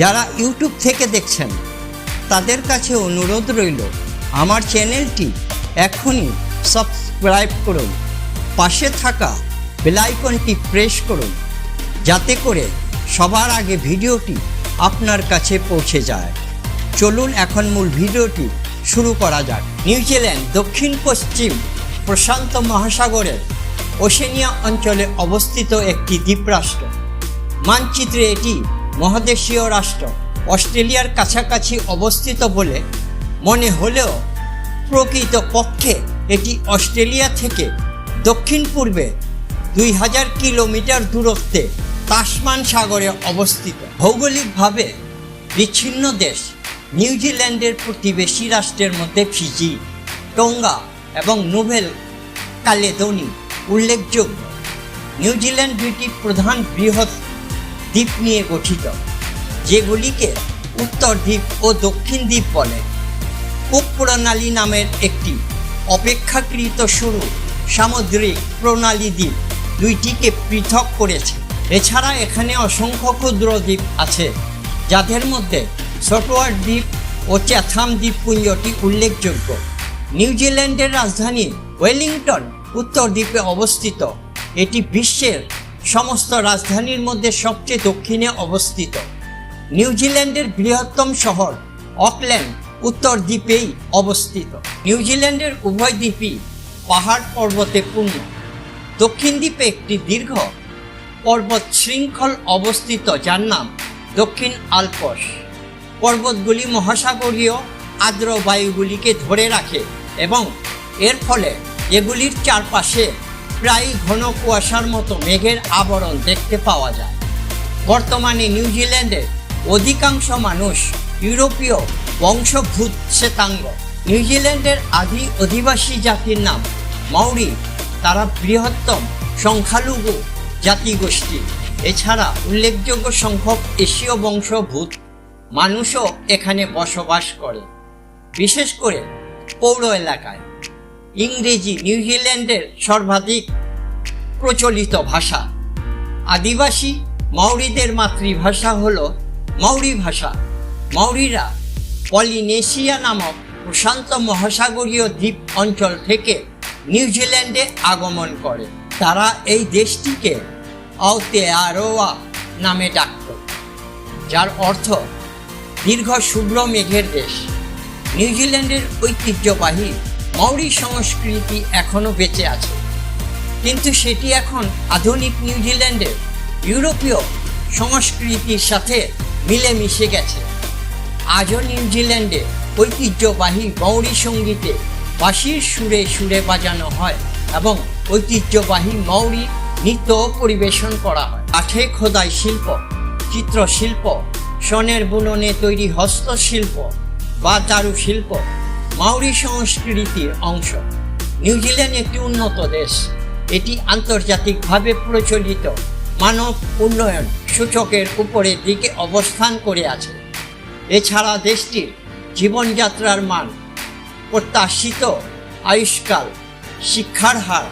যারা ইউটিউব থেকে দেখছেন, তাদের কাছে অনুরোধ রইল, আমার চ্যানেলটি এখনই সাবস্ক্রাইব করুন, পাশে থাকা বেলাইকনটি প্রেস করুন, যাতে করে সবার আগে ভিডিওটি আপনার কাছে পৌঁছে যায়। চলুন এখন মূল ভিডিওটি শুরু করা যাক। নিউজিল্যান্ড দক্ষিণ পশ্চিম প্রশান্ত মহাসাগরের ওশেনিয়া অঞ্চলে অবস্থিত একটি দ্বীপরাষ্ট্র। মানচিত্রে এটি মহাদেশীয় রাষ্ট্র অস্ট্রেলিয়ার কাছাকাছি অবস্থিত বলে মনে হলেও প্রকৃত পক্ষে এটি অস্ট্রেলিয়া থেকে দক্ষিণ পূর্বে দুই হাজার কিলোমিটার দূরত্বে তাসমান সাগরে অবস্থিত। ভৌগোলিকভাবে বিচ্ছিন্ন দেশ নিউজিল্যান্ডের প্রতিবেশী রাষ্ট্রের মধ্যে ফিজি, টোঙ্গা এবং নোভেল কালেদোনি উল্লেখযোগ্য। নিউজিল্যান্ড দুইটি প্রধান বৃহৎ দ্বীপ নিয়ে গঠিত, যেগুলিকে উত্তর দ্বীপ ও দক্ষিণ দ্বীপ বলে। কুক প্রণালী নামের একটি অপেক্ষাকৃত সরু সামুদ্রিক প্রণালী দ্বীপ দুইটিকে পৃথক করেছে। এছাড়া এখানে অসংখ্য ক্ষুদ্র দ্বীপ আছে, যাদের মধ্যে সটোয়ার দ্বীপ ও চ্যাথাম দ্বীপপুঞ্জটি উল্লেখযোগ্য। নিউজিল্যান্ডের রাজধানী ওয়েলিংটন উত্তর দ্বীপে অবস্থিত। এটি বিশ্বের সমস্ত রাজধানীর মধ্যে সবচেয়ে দক্ষিণে অবস্থিত। নিউজিল্যান্ডের বৃহত্তম শহর, অকল্যান্ড, উত্তর দ্বীপেই অবস্থিত। নিউজিল্যান্ডের উভয় দ্বীপই পাহাড় পর্বতে পূর্ণ। দক্ষিণ দ্বীপে একটি দীর্ঘ পর্বত শৃঙ্খল অবস্থিত, যার নাম দক্ষিণ আলপস। পর্বতগুলি মহাসাগরীয় আর্দ্র বায়ুগুলিকে ধরে রাখে এবং এর ফলে এগুলির চারপাশে প্রায় ঘন কুয়াশার মতো মেঘের আবরণ দেখতে পাওয়া যায়। বর্তমানে নিউজিল্যান্ডের অধিকাংশ মানুষ ইউরোপীয় বংশভূত শ্বেতাঙ্গ। নিউজিল্যান্ডের আদি অধিবাসী জাতির নাম মাউরি। তারা বৃহত্তম সংখ্যালঘু জাতিগোষ্ঠী। এছাড়া উল্লেখযোগ্য সংখ্যক এশীয় বংশভূত মানুষও এখানে বসবাস করে। বিশেষ করে পৌর এলাকায়। ইংরেজি নিউজিল্যান্ডের সর্বাধিক প্রচলিত ভাষা। আদিবাসী মাউরিদের মাতৃভাষা হল মাউরি ভাষা। মাউরিরা পলিনেশিয়া নামক প্রশান্ত মহাসাগরীয় দ্বীপ অঞ্চল থেকে নিউজিল্যান্ডে আগমন করে। তারা এই দেশটিকে আওতেয়ারোয়া নামে ডাকত, যার অর্থ দীর্ঘ শুভ্র মেঘের দেশ। নিউজিল্যান্ডের ঐতিহ্যবাহী মাউরি সংস্কৃতি এখনও বেঁচে আছে। কিন্তু সেটি এখন আধুনিক নিউজিল্যান্ডের ইউরোপীয় সংস্কৃতির সাথে মিলেমিশে গেছে। আজও নিউজিল্যান্ডে ঐতিহ্যবাহী মৌরি সঙ্গীতে বাঁশির সুরে সুরে বাজানো হয় এবং ঐতিহ্যবাহী মৌরি নৃত্য পরিবেশন করা হয়। কাঠে খোদাই শিল্প, চিত্রশিল্প স্বর্ণের বুননে তৈরি হস্তশিল্প বা চারুশিল্প মাউরি সংস্কৃতির অংশ। নিউজিল্যান্ড একটি উন্নত দেশ। এটি আন্তর্জাতিকভাবে প্রচলিত। মানব উন্নয়ন সূচকের উপরের দিকে অবস্থান করে আছে। এছাড়া দেশটির জীবনযাত্রার মান, প্রত্যাশিত আয়ুষ্কাল, শিক্ষার হার,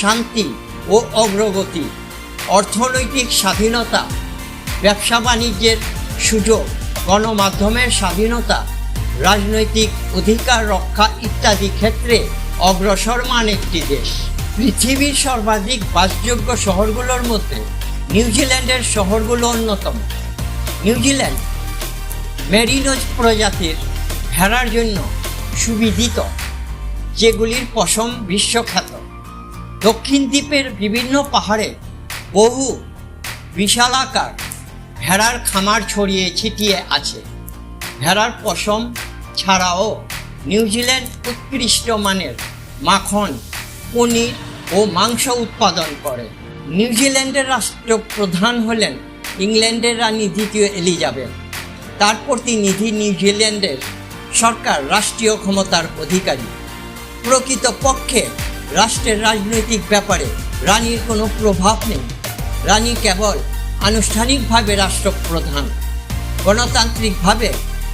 শান্তি ও অগ্রগতি, অর্থনৈতিক স্বাধীনতা ব্যবসা বাণিজ্যের সুযোগ, গণমাধ্যমের স্বাধীনতা রাজনৈতিক অধিকার রক্ষা ইত্যাদি ক্ষেত্রে অগ্রসরমান একটি দেশ। পৃথিবীর সর্বাধিক বাসযোগ্য শহরগুলোর মধ্যে নিউজিল্যান্ডের শহরগুলো অন্যতম। নিউজিল্যান্ড মেরিনোজ প্রজাতির ভেড়ার জন্য সুবিদিত যেগুলির পশম বিশ্বখ্যাত। দক্ষিণ দ্বীপের বিভিন্ন পাহাড়ে বহু বিশালাকার ভেড়ার খামার ছড়িয়ে ছিটিয়ে আছে। ভেড়ার পশম ছাড়াও নিউজিল্যান্ড উৎকৃষ্ট মানের মাখন, পনির ও মাংস উৎপাদন করে। নিউজিল্যান্ডের রাষ্ট্রপ্রধান হলেন ইংল্যান্ডের রানী দ্বিতীয় এলিজাবেথ। তার প্রতিনিধি নিউজিল্যান্ডের সরকার রাষ্ট্রীয় ক্ষমতার অধিকারী। প্রকৃতপক্ষে রাষ্ট্রের রাজনৈতিক ব্যাপারে রানীর কোনো প্রভাব নেই। রানী কেবল আনুষ্ঠানিকভাবে রাষ্ট্রপ্রধান। গণতান্ত্রিকভাবে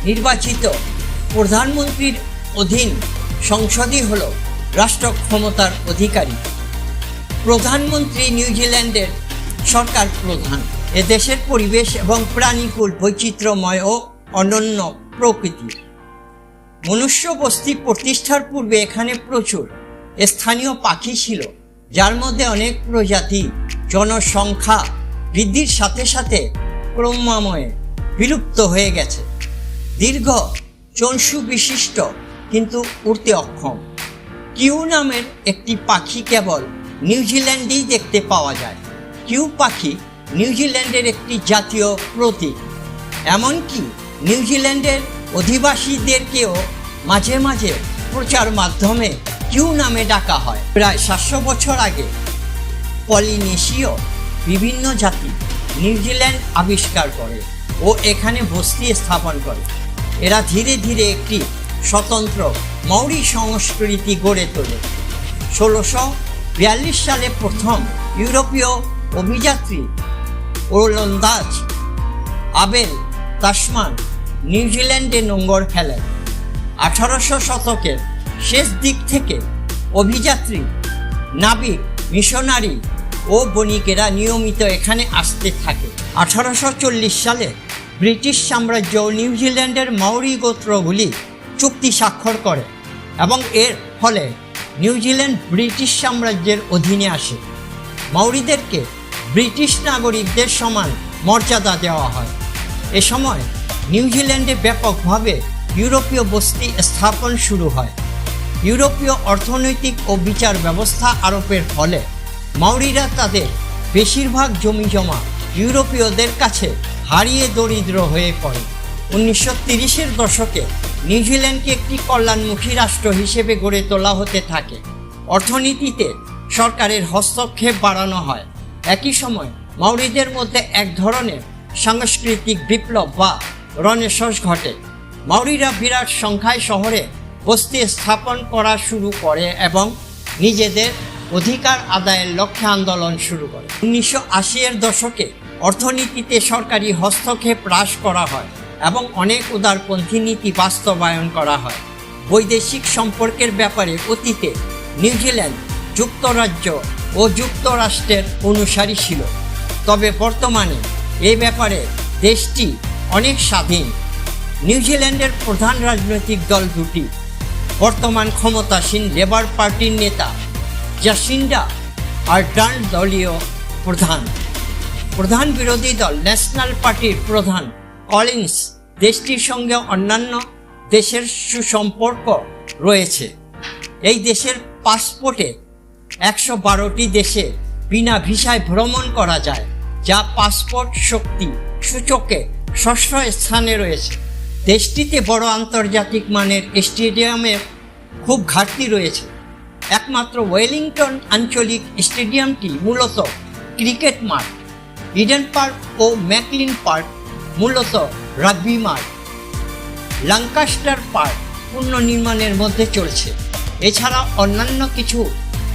নির্বাচিত প্রধানমন্ত্রীর অধীন সংসদই হল রাষ্ট্র ক্ষমতার অধিকারী। প্রধানমন্ত্রী নিউজিল্যান্ডের সরকার প্রধান। এ দেশের পরিবেশ এবং প্রাণীকুল বৈচিত্র্যময় ও অনন্য প্রকৃতি। মনুষ্য বস্তি প্রতিষ্ঠার পূর্বে এখানে প্রচুর স্থানীয় পাখি ছিল, যার মধ্যে অনেক প্রজাতি জনসংখ্যা বৃদ্ধির সাথে সাথে ক্রমাময়ে বিলুপ্ত হয়ে গেছে। দীর্ঘ চঞ্চু বিশিষ্ট কিন্তু উড়তে অক্ষম। কিউ নামের একটি পাখি কেবল নিউজিল্যান্ডেই দেখতে পাওয়া যায়। কিউ পাখি নিউজিল্যান্ডের একটি জাতীয় প্রতীক। এমনকি নিউজিল্যান্ডের অধিবাসীদেরকেও মাঝে মাঝে প্রচার মাধ্যমে কিউ নামে ডাকা হয়। প্রায় সাতশো বছর আগে পলিনেশীয় বিভিন্ন জাতি নিউজিল্যান্ড আবিষ্কার করে ও এখানে বস্তি স্থাপন করে। এরা ধীরে ধীরে একটি স্বতন্ত্র মৌরি সংস্কৃতি গড়ে তোলে। ষোলোশো বিয়াল্লিশ সালে প্রথম ইউরোপীয় অভিযাত্রী ওলন্দাজ আবেল তাসমান নিউজিল্যান্ডে নোঙ্গর ফেলেন। আঠারোশো শতকের শেষ দিক থেকে অভিযাত্রী, নাবিক, মিশনারি ও বণিকেরা নিয়মিত এখানে আসতে থাকে। আঠারোশো চল্লিশ সালে ব্রিটিশ সাম্রাজ্য নিউজিল্যান্ডের মাউরি গোত্রগুলি চুক্তি স্বাক্ষর করে এবং এর ফলে নিউজিল্যান্ড ব্রিটিশ সাম্রাজ্যের অধীনে আসে। মাউরিদেরকে ব্রিটিশ নাগরিকদের সমান মর্যাদা দেওয়া হয়। এ সময় নিউজিল্যান্ডে ব্যাপকভাবে ইউরোপীয় বস্তি স্থাপন শুরু হয়। ইউরোপীয় অর্থনৈতিক ও বিচার ব্যবস্থা আরোপের ফলে মাউরিরা তাদের বেশিরভাগ জমি জমা ইউরোপীয়দের কাছে হারিয়ে দরিদ্র হয়ে পড়ে। উনিশশো তিরিশের দশকে নিউজিল্যান্ডকে একটি কল্যাণমুখী রাষ্ট্র হিসেবে গড়ে তোলা হতে থাকে। অর্থনীতিতে সরকারের হস্তক্ষেপ বাড়ানো হয়। একই সময় মাউরিদের মধ্যে এক ধরনের সাংস্কৃতিক বিপ্লব বা রনেসস ঘটে। মাউরিরা বিরাট সংখ্যায় শহরে বস্তি স্থাপন করা শুরু করে এবং নিজেদের অধিকার আদায়ের লক্ষ্যে আন্দোলন শুরু করে। উনিশশো এর দশকে অর্থনীতিতে সরকারি হস্তক্ষেপ হ্রাস করা হয় এবং অনেক উদারপন্থী নীতি বাস্তবায়ন করা হয়। বৈদেশিক সম্পর্কের ব্যাপারে অতীতে নিউজিল্যান্ড যুক্তরাজ্য ও যুক্তরাষ্ট্রের অনুসারী ছিল। তবে বর্তমানে এ ব্যাপারে দেশটি অনেক স্বাধীন। নিউজিল্যান্ডের প্রধান রাজনৈতিক দল দুটি। বর্তমান ক্ষমতাসীন লেবার পার্টির নেতা জাসিন্ডা আর্ডার্ন দলীয় প্রধান। প্রধান বিরোধী দল, ন্যাশনাল পার্টির প্রধান কলিন্স, দেশটির সঙ্গে অন্যান্য দেশের সুসম্পর্ক রয়েছে। এই দেশের পাসপোর্টে একশো বারোটি দেশে বিনা ভিসায় ভ্রমণ করা যায়, যা পাসপোর্ট শক্তি সূচকে ষষ্ঠ স্থানে রয়েছে। দেশটিতে বড় আন্তর্জাতিক মানের স্টেডিয়ামের খুব ঘাটতি রয়েছে। একমাত্র ওয়েলিংটন আঞ্চলিক স্টেডিয়ামটি মূলত ক্রিকেট মাঠ। ইডেন পার্ক ও ম্যাকলিন পার্ক মূলত রাগবি মাঠ। লাঙ্কাস্টার পার্ক পুনর্নির্মাণের মধ্যে চলছে। এছাড়া অন্যান্য কিছু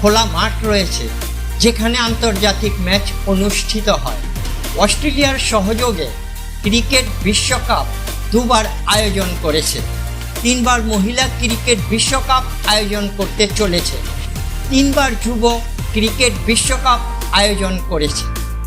খোলা মাঠ রয়েছে, যেখানে আন্তর্জাতিক ম্যাচ অনুষ্ঠিত হয়। অস্ট্রেলিয়ার সহযোগে ক্রিকেট বিশ্বকাপ দুবার আয়োজন করেছে। তিনবার মহিলা ক্রিকেট বিশ্বকাপ আয়োজন করতে চলেছে। তিনবার যুব ক্রিকেট বিশ্বকাপ আয়োজন করেছে।